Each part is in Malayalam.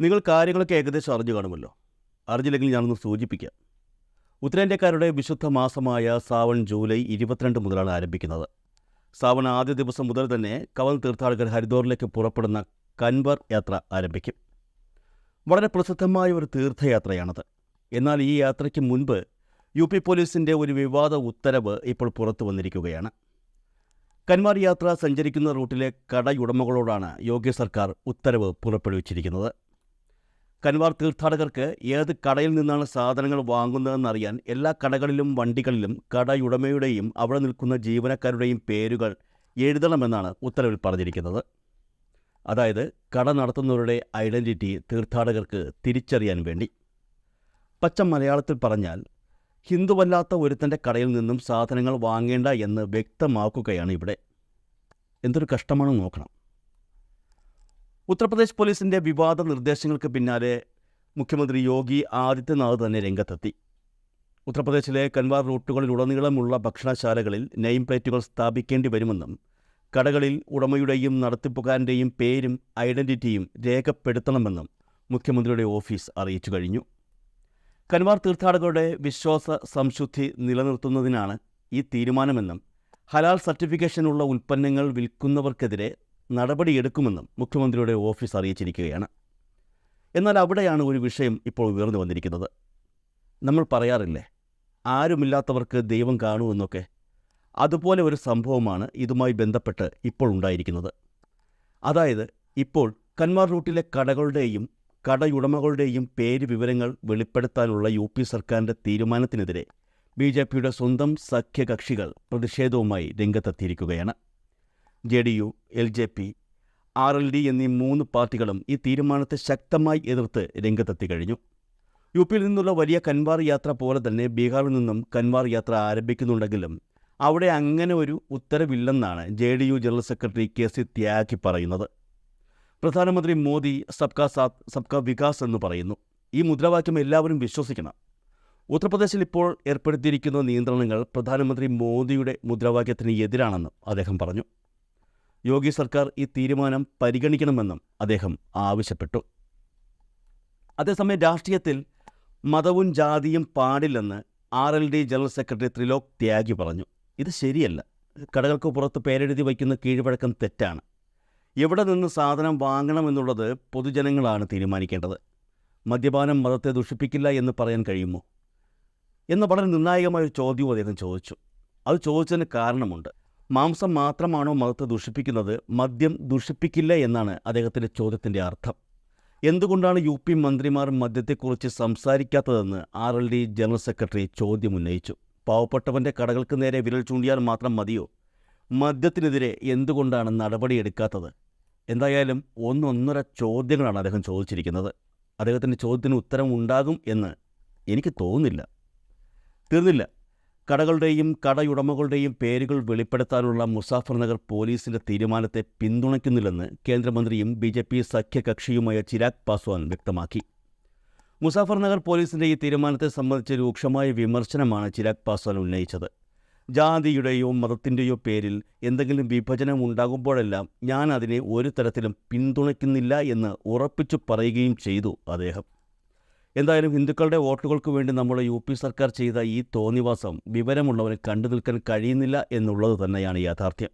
നിങ്ങൾ കാര്യങ്ങളൊക്കെ ഏകദേശം അറിഞ്ഞു കാണുമല്ലോ. അറിഞ്ഞില്ലെങ്കിൽ ഞാനൊന്ന് സൂചിപ്പിക്കാം. ഉത്തരേന്ത്യക്കാരുടെ വിശുദ്ധ മാസമായ സാവൺ ജൂലൈ ഇരുപത്തിരണ്ട് മുതലാണ് ആരംഭിക്കുന്നത്. സാവൺ ആദ്യ ദിവസം മുതൽ തന്നെ കവൽ തീർത്ഥാടകർ ഹരിദ്വാറിലേക്ക് പുറപ്പെടുന്ന കൻവർ യാത്ര ആരംഭിക്കും. വളരെ പ്രസിദ്ധമായ ഒരു തീർത്ഥയാത്രയാണത്. എന്നാൽ ഈ യാത്രയ്ക്ക് മുൻപ് യു പി പോലീസിന്റെ ഒരു വിവാദ ഉത്തരവ് ഇപ്പോൾ പുറത്തു വന്നിരിക്കുകയാണ്. കന്മാർ യാത്ര സഞ്ചരിക്കുന്ന റൂട്ടിലെ കടയുടമകളോടാണ് യോഗ്യ സർക്കാർ ഉത്തരവ് പുറപ്പെടുവിച്ചിരിക്കുന്നത്. കൻവാർ തീർത്ഥാടകർക്ക് ഏത് കടയിൽ നിന്നാണ് സാധനങ്ങൾ വാങ്ങുന്നതെന്നറിയാൻ എല്ലാ കടകളിലും വണ്ടികളിലും കടയുടമയുടെയും അവിടെ നിൽക്കുന്ന ജീവനക്കാരുടെയും പേരുകൾ എഴുതണമെന്നാണ് ഉത്തരവിൽ പറഞ്ഞിരിക്കുന്നത്. അതായത് കട നടത്തുന്നവരുടെ ഐഡന്റിറ്റി തീർത്ഥാടകർക്ക് തിരിച്ചറിയാൻ വേണ്ടി. പച്ച മലയാളത്തിൽ പറഞ്ഞാൽ ഹിന്ദുവല്ലാത്ത ഒരുത്തന്റെ കടയിൽ നിന്നും സാധനങ്ങൾ വാങ്ങേണ്ട എന്ന് വ്യക്തമാക്കുകയാണ് ഇവിടെ. എന്തൊരു കഷ്ടമാണെന്ന് നോക്കണം. ഉത്തർപ്രദേശ് പോലീസിന്റെ വിവാദ നിർദ്ദേശങ്ങൾക്ക് പിന്നാലെ മുഖ്യമന്ത്രി യോഗി ആദിത്യനാഥ് തന്നെ രംഗത്തെത്തി. ഉത്തർപ്രദേശിലെ കൻവാർ റൂട്ടുകളിലുടനീളമുള്ള ഭക്ഷണശാലകളിൽ നെയിം പ്ലേറ്റുകൾ സ്ഥാപിക്കേണ്ടി വരുമെന്നും കടകളിൽ ഉടമയുടെയും നടത്തിപ്പുകാരന്റെയും പേരും ഐഡന്റിറ്റിയും രേഖപ്പെടുത്തണമെന്നും മുഖ്യമന്ത്രിയുടെ ഓഫീസ് അറിയിച്ചു കഴിഞ്ഞു. കൻവാർ തീർത്ഥാടകരുടെ വിശ്വാസ സംശുദ്ധി നിലനിർത്തുന്നതിനാണ് ഈ തീരുമാനമെന്നും ഹലാൽ സർട്ടിഫിക്കേഷനുള്ള ഉൽപ്പന്നങ്ങൾ വിൽക്കുന്നവർക്കെതിരെ നടപടിയെടുക്കുമെന്നും മുഖ്യമന്ത്രിയുടെ ഓഫീസ് അറിയിച്ചിരിക്കുകയാണ്. എന്നാൽ അവിടെയാണ് ഒരു വിഷയം ഇപ്പോൾ ഉയർന്നു വന്നിരിക്കുന്നത്. നമ്മൾ പറയാറില്ലേ ആരുമില്ലാത്തവർക്ക് ദൈവം കാണുമെന്നൊക്കെ അതുപോലെ ഒരു സംഭവമാണ് ഇതുമായി ബന്ധപ്പെട്ട് ഇപ്പോൾ ഉണ്ടായിരിക്കുന്നത്. അതായത് ഇപ്പോൾ കന്മാർ റൂട്ടിലെ കടകളുടെയും കടയുടമകളുടെയും പേര് വിവരങ്ങൾ വെളിപ്പെടുത്താനുള്ള യു പി സർക്കാരിന്റെ തീരുമാനത്തിനെതിരെ ബി ജെ പിയുടെ സ്വന്തം സഖ്യകക്ഷികൾ പ്രതിഷേധവുമായി രംഗത്തെത്തിയിരിക്കുകയാണ്. J D U L J P R L D എന്നീ മൂന്ന് പാർട്ടികളും ഈ തീരുമാനത്തെ ശക്തമായി എതിർത്ത് രംഗത്തെത്തി കഴിഞ്ഞു. യു പിയിൽ നിന്നുള്ള വലിയ കൻവാർ യാത്ര പോലെ തന്നെ ബീഹാറിൽ നിന്നും കൻവാർ യാത്ര ആരംഭിക്കുന്നുണ്ടെങ്കിലും അവിടെ അങ്ങനെ ഒരു ഉത്തരവില്ലെന്നാണ് J D U general secretary K C Tyagi പറയുന്നത്. പ്രധാനമന്ത്രി മോദി സബ്കാ സാത്ത് സബ്കാ വികാസ് എന്ന് പറയുന്നു. ഈ മുദ്രാവാക്യം എല്ലാവരും വിശ്വസിക്കണം. ഉത്തർപ്രദേശിൽ ഇപ്പോൾ ഏർപ്പെടുത്തിയിരിക്കുന്ന നിയന്ത്രണങ്ങൾ പ്രധാനമന്ത്രി മോദിയുടെ മുദ്രാവാക്യത്തിന് എതിരാണെന്നും അദ്ദേഹം പറഞ്ഞു. യോഗി സർക്കാർ ഈ തീരുമാനം പരിഗണിക്കണമെന്നും അദ്ദേഹം ആവശ്യപ്പെട്ടു. അതേസമയം രാഷ്ട്രീയത്തിൽ മതവും ജാതിയും പാടില്ലെന്ന് R L D general secretary Trilok Tyagi പറഞ്ഞു. ഇത് ശരിയല്ല. കടകൾക്ക് പുറത്ത് പേരെഴുതി വയ്ക്കുന്ന കീഴ്വഴക്കം തെറ്റാണ്. എവിടെ നിന്ന് സാധനം വാങ്ങണമെന്നുള്ളത് പൊതുജനങ്ങളാണ് തീരുമാനിക്കേണ്ടത്. മദ്യപാനം മതത്തെ ദുഷിപ്പിക്കില്ല എന്ന് പറയാൻ കഴിയുമോ? എന്ന് വളരെ നിർണായകമായ ഒരു ചോദ്യവും അദ്ദേഹം ചോദിച്ചു. അത് ചോദിച്ചതിന് കാരണമുണ്ട്. മാംസം മാത്രമാണോ മതത്തെ ദുഷിപ്പിക്കുന്നത്? മദ്യം ദുഷിപ്പിക്കില്ല എന്നാണ് അദ്ദേഹത്തിന്റെ ചോദ്യത്തിന്റെ അർത്ഥം. എന്തുകൊണ്ടാണ് യു പി മന്ത്രിമാർ മദ്യത്തെക്കുറിച്ച് സംസാരിക്കാത്തതെന്ന് R L D general secretary ചോദ്യം ഉന്നയിച്ചു. പാവപ്പെട്ടവന്റെ കടകൾക്ക് നേരെ വിരൽ ചൂണ്ടിയാൽ മാത്രം മതിയോ? മദ്യത്തിനെതിരെ എന്തുകൊണ്ടാണ് നടപടിയെടുക്കാത്തത്? എന്തായാലും ഒന്നൊന്നര ചോദ്യങ്ങളാണ് അദ്ദേഹം ചോദിച്ചിരിക്കുന്നത്. അദ്ദേഹത്തിന്റെ ചോദ്യത്തിന് ഉത്തരം ഉണ്ടാകും എന്ന് എനിക്ക് തോന്നുന്നില്ല. തീർന്നില്ല. കടകളുടെയും കടയുടമകളുടെയും പേരുകൾ വെളിപ്പെടുത്താനുള്ള മുസാഫർ നഗർ പോലീസിന്റെ തീരുമാനത്തെ പിന്തുണയ്ക്കുന്നില്ലെന്ന് കേന്ദ്രമന്ത്രിയും ബി ജെ പി സഖ്യകക്ഷിയുമായ ചിരാഗ് പാസ്വാൻ വ്യക്തമാക്കി. മുസാഫർ നഗർ പോലീസിന്റെ ഈ തീരുമാനത്തെ സംബന്ധിച്ച് രൂക്ഷമായ വിമർശനമാണ് ചിരാഗ് പാസ്വാൻ ഉന്നയിച്ചത്. ജാതിയുടെയോ മതത്തിന്റെയോ പേരിൽ എന്തെങ്കിലും വിഭജനം ഉണ്ടാകുമ്പോഴെല്ലാം ഞാൻ അതിനെ ഒരു തരത്തിലും പിന്തുണയ്ക്കുന്നില്ല എന്ന് ഉറപ്പിച്ചു പറയുകയും ചെയ്തു അദ്ദേഹം. എന്തായാലും ഹിന്ദുക്കളുടെ വോട്ടുകൾക്ക് വേണ്ടി നമ്മുടെ യു പി സർക്കാർ ചെയ്ത ഈ തോന്നിവാസം വിവരമുള്ളവന് കണ്ടു നിൽക്കാൻ കഴിയുന്നില്ല എന്നുള്ളത് തന്നെയാണ് യാഥാർത്ഥ്യം.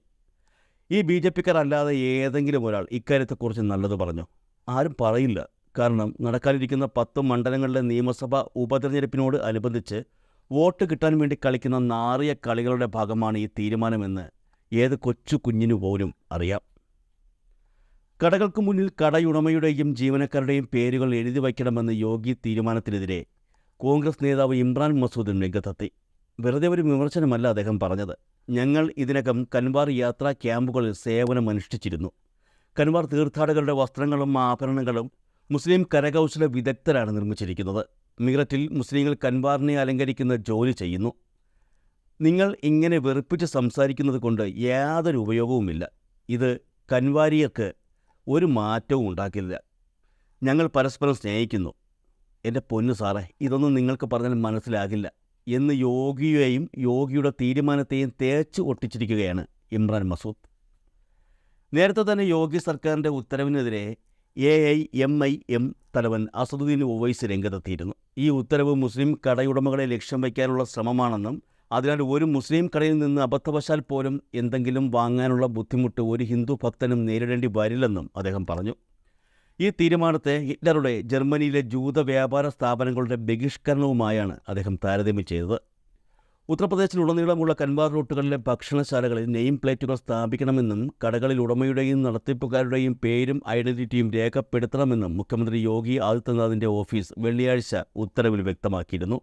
ഈ ബി ജെ പിക്കാർ അല്ലാതെ ഏതെങ്കിലും ഒരാൾ ഇക്കാര്യത്തെക്കുറിച്ച് നല്ലത് പറഞ്ഞു? ആരും പറയില്ല. കാരണം നടക്കാനിരിക്കുന്ന പത്ത് മണ്ഡലങ്ങളിലെ നിയമസഭാ ഉപതെരഞ്ഞെടുപ്പിനോട് അനുബന്ധിച്ച് വോട്ട് കിട്ടാൻ വേണ്ടി കളിക്കുന്ന നാറിയ കളികളുടെ ഭാഗമാണ് ഈ തീരുമാനമെന്ന് ഏത് കൊച്ചു കുഞ്ഞിനു പോലും അറിയാം. കടകൾക്ക് മുന്നിൽ കടയുടമയുടെയും ജീവനക്കാരുടെയും പേരുകൾ എഴുതി വയ്ക്കണമെന്ന യോഗി തീരുമാനത്തിനെതിരെ കോൺഗ്രസ് നേതാവ് ഇമ്രാൻ മസൂദും രംഗത്തെത്തി. വെറുതെ ഒരു വിമർശനമല്ല അദ്ദേഹം പറഞ്ഞത്. ഞങ്ങൾ ഇതിനകം കൻവാർ യാത്രാ ക്യാമ്പുകളിൽ സേവനമനുഷ്ഠിച്ചിരുന്നു കൻവാർ തീർത്ഥാടകരുടെ വസ്ത്രങ്ങളും ആഭരണങ്ങളും മുസ്ലിം കരകൗശല വിദഗ്ധരാണ് നിർമ്മിച്ചിരിക്കുന്നത്. മീററ്റിൽ മുസ്ലിങ്ങൾ കൻവാറിനെ അലങ്കരിക്കുന്ന ജോലി ചെയ്യുന്നു. നിങ്ങൾ ഇങ്ങനെ വെറുപ്പിച്ച് സംസാരിക്കുന്നത് കൊണ്ട് യാതൊരു ഉപയോഗവുമില്ല. ഇത് കൻവാരിയർക്ക് ഒരു മാറ്റവും ഉണ്ടാക്കില്ല. ഞങ്ങൾ പരസ്പരം സ്നേഹിക്കുന്നു. എന്റെ പൊന്നു സാറേ ഇതൊന്നും നിങ്ങൾക്ക് പറഞ്ഞാൽ മനസ്സിലാകില്ല. എന്ന് യോഗിയെയും യോഗിയുടെ തീരുമാനത്തെയും തേച്ച് ഒട്ടിച്ചിരിക്കുകയാണ് ഇമ്രാൻ മസൂദ്. നേരത്തെ തന്നെ യോഗി സർക്കാരിന്റെ ഉത്തരവിനെതിരെ A I M I M തലവൻ അസദുദ്ദീൻ ഒവൈസ് രംഗത്തെത്തിയിരുന്നു. ഈ ഉത്തരവ് മുസ്ലിം കടയുടമകളെ ലക്ഷ്യം വയ്ക്കാനുള്ള ശ്രമമാണെന്നും അതിനാൽ ഒരു മുസ്ലിം കടയിൽ നിന്ന് അബദ്ധവശാൽ പോലും എന്തെങ്കിലും വാങ്ങാനുള്ള ബുദ്ധിമുട്ട് ഒരു ഹിന്ദു ഭക്തനും നേരിടേണ്ടി വരില്ലെന്നും അദ്ദേഹം പറഞ്ഞു. ഈ തീരുമാനത്തെ ഹിറ്റ്ലറുടെ ജർമ്മനിയിലെ ജൂത വ്യാപാര സ്ഥാപനങ്ങളുടെ ബഹിഷ്കരണവുമായാണ് അദ്ദേഹം താരതമ്യം ചെയ്തത്. ഉത്തർപ്രദേശിലുടനീളമുള്ള കൻവാർ റൂട്ടുകളിലെ ഭക്ഷണശാലകളിൽ നെയിം പ്ലേറ്റുകൾ സ്ഥാപിക്കണമെന്നും കടകളിൽ ഉടമയുടെയും നടത്തിപ്പുകാരുടെയും പേരും ഐഡന്റിറ്റിയും രേഖപ്പെടുത്തണമെന്നും മുഖ്യമന്ത്രി യോഗി ആദിത്യനാഥിന്റെ ഓഫീസ് വെള്ളിയാഴ്ച ഉത്തരവിൽ വ്യക്തമാക്കിയിരുന്നു.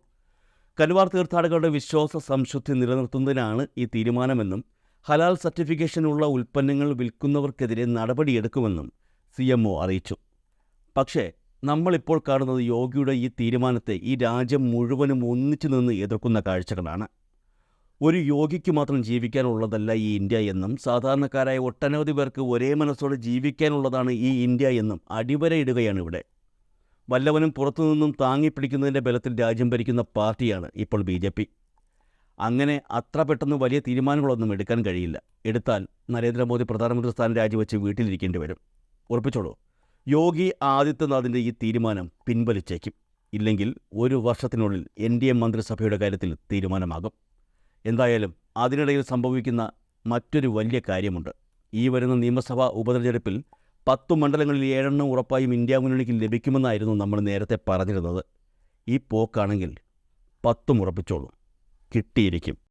കൻവാർ തീർത്ഥാടകരുടെ വിശ്വാസ സംശുദ്ധി നിലനിർത്തുന്നതിനാണ് ഈ തീരുമാനമെന്നും ഹലാൽ സർട്ടിഫിക്കേഷനുള്ള ഉൽപ്പന്നങ്ങൾ വിൽക്കുന്നവർക്കെതിരെ നടപടിയെടുക്കുമെന്നും സി എം ഒ അറിയിച്ചു. പക്ഷേ നമ്മളിപ്പോൾ കാണുന്നത് യോഗിയുടെ ഈ തീരുമാനത്തെ ഈ രാജ്യം മുഴുവനും ഒന്നിച്ചു നിന്ന് എതിർക്കുന്ന കാഴ്ചകളാണ്. ഒരു യോഗിക്ക് മാത്രം ജീവിക്കാനുള്ളതല്ല ഈ ഇന്ത്യ എന്നും സാധാരണക്കാരായ ഒട്ടനവധി പേർക്ക് ഒരേ മനസ്സോടെ ജീവിക്കാനുള്ളതാണ് ഈ ഇന്ത്യ എന്നും അടിവരയിടുകയാണ് ഇവിടെ. വല്ലവനും പുറത്തുനിന്നും താങ്ങിപ്പിടിക്കുന്നതിന്റെ ബലത്തിൽ രാജ്യം ഭരിക്കുന്ന പാർട്ടിയാണ് ഇപ്പോൾ ബി ജെ പി. അങ്ങനെ അത്ര പെട്ടെന്ന് വലിയ തീരുമാനങ്ങളൊന്നും എടുക്കാൻ കഴിയില്ല. എടുത്താൽ നരേന്ദ്രമോദി പ്രധാനമന്ത്രി സ്ഥാനം രാജിവെച്ച് വീട്ടിലിരിക്കേണ്ടി വരും. ഉറപ്പിച്ചോളൂ യോഗി ആദിത്യനാഥിന്റെ ഈ തീരുമാനം പിൻവലിച്ചേക്കും. ഇല്ലെങ്കിൽ ഒരു വർഷത്തിനുള്ളിൽ എൻ ഡി എ മന്ത്രിസഭയുടെ കാര്യത്തിൽ തീരുമാനമാകും. എന്തായാലും അതിനിടയിൽ സംഭവിക്കുന്ന മറ്റൊരു വലിയ കാര്യമുണ്ട്. ഈ വരുന്ന നിയമസഭാ ഉപതെരഞ്ഞെടുപ്പിൽ പത്തു മണ്ഡലങ്ങളിൽ ഏഴെണ്ണം ഉറപ്പായും ഇന്ത്യ മുന്നണിക്ക് ലഭിക്കുമെന്നായിരുന്നു നമ്മൾ നേരത്തെ പറഞ്ഞിരുന്നത്. ഈ പോക്കാണെങ്കിൽ പത്തും ഉറപ്പിച്ചോളും. കിട്ടിയിരിക്കും.